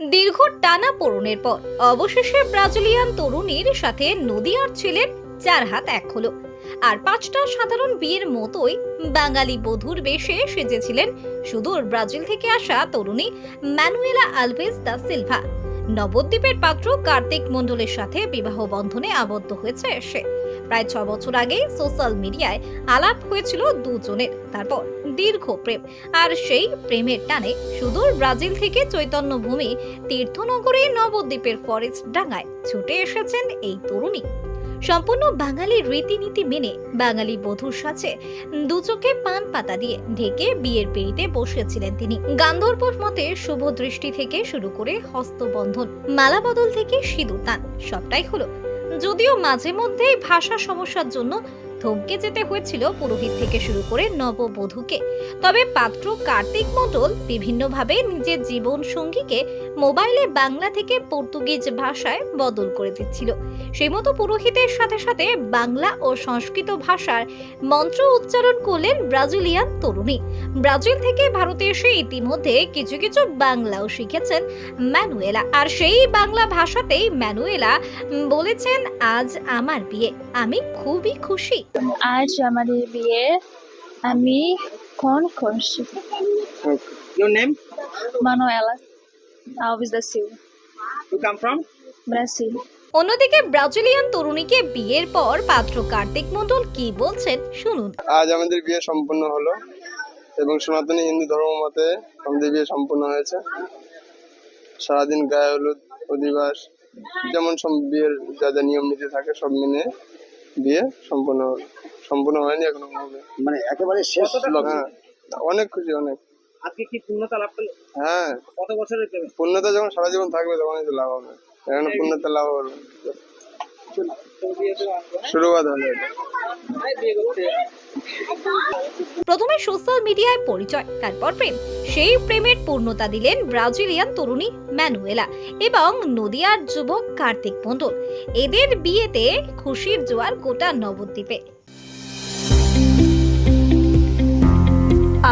দীর্ঘ টানা পড়নের পর অবশেষে ব্রাজিলিয়ান তরুণীর সাথে নদীয়ার ছেলের চার হাত এক হলো। আর পাঁচটা সাধারণ বিয়ের মতোই বাঙালি বধূর বেশে সেজেছিলেন সুদূর ব্রাজিল থেকে আসা তরুণী ম্যানুয়েলা আলভেজ দা সিলভা। নবদ্বীপের পাত্র কার্তিক মণ্ডলের সাথে বিবাহ বন্ধনে আবদ্ধ হয়েছে সে। প্রায় ছ বছর আগে সোশ্যাল মিডিয়ায় আলাপ হয়েছিল দুজনের। তারপর দীর্ঘ প্রেম আর সেই প্রেমের টানে সুদূর ব্রাজিল থেকে চৈতন্যভূমি তীর্থনগরে নবদ্বীপের ফরেস্ট ডাঙ্গায় ছুটে এসেছেন এই তরুণী। সম্পূর্ণ বাঙালি রীতিনীতি মেনে বাঙালি বধূর সাথে দুচোখে পান পাতা দিয়ে ঢেকে বিয়ের পিড়িতে বসেছিলেন তিনি। গান্ধর্ব মতে শুভ দৃষ্টি থেকে শুরু করে হস্তবন্ধন, মালা বদল থেকে সিঁদুর দান, সবটাই হলো। যদিও মাঝে মধ্যেই ভাষা সমস্যার জন্য থমকে যেতে হয়েছিল পুরোহিত থেকে শুরু করে নববধূকে। তবে পাত্র কার্তিক মণ্ডল বিভিন্নভাবে নিজের জীবন সঙ্গীকে মোবাইলে বাংলা থেকে পর্তুগিজ ভাষায় বদল করে দিচ্ছিল। সেই মতো পুরোহিতের সাথে সাথে বাংলা ও সংস্কৃত ভাষার মন্ত্র উচ্চারণ করলেন ব্রাজিলিয়ান তরুণী। ব্রাজিল থেকে ভারতে এসে ইতিমধ্যে কিছু কিছু বাংলাও শিখেছেন ম্যানুয়েলা। আর সেই বাংলা ভাষাতেই ম্যানুয়েলা বলেছেন আজ আমার বিয়ে আমি খুবই খুশি। আজ আমাদের বিয়ে আমি কোন Okay. Your name? Manuela Alves da Silva, You come from? Brasil. অন্যদিকে ব্রাজিলিয়ান তরুণীকে বিয়ের পর পাত্র কার্তিক মণ্ডল কি বলছেন শুনুন। আজ আমাদের বিয়ে সম্পন্ন হলো এবং সনাতনী হিন্দু ধর্ম মতে আমাদের বিয়ে সম্পন্ন হয়েছে। সারাদিন গায়ে হলুদ অধিবাস যেমন সব বিয়ের যা যা নিয়ম নীতি থাকে সব মেনে বিয়ে সম্পূর্ণ হলো সম্পূর্ণ হয়নি এখনও। মানে একেবারে শেষ লগ্ন। হ্যাঁ অনেক খুশি অনেক। আজকে কি পূর্ণতা লাভ করলে হ্যাঁ। কত বছরের প্রেমে? পূর্ণতা যখন সারা জীবন থাকবে তখনই তো লাভ হবে। এখনও পূর্ণতা লাভ হবে। শুরুবাদ হলো প্রথমে সোশ্যাল মিডিয়ায় পরিচয় তারপর প্রেম। সেই প্রেমের পূর্ণতা দিলেন ব্রাজিলিয়ান তরুণী ম্যানুয়েলা এবং নদিয়ার যুবক কার্তিক মণ্ডল। এদের বিয়েতে খুশির জোয়ার গোটা নবদ্বীপে।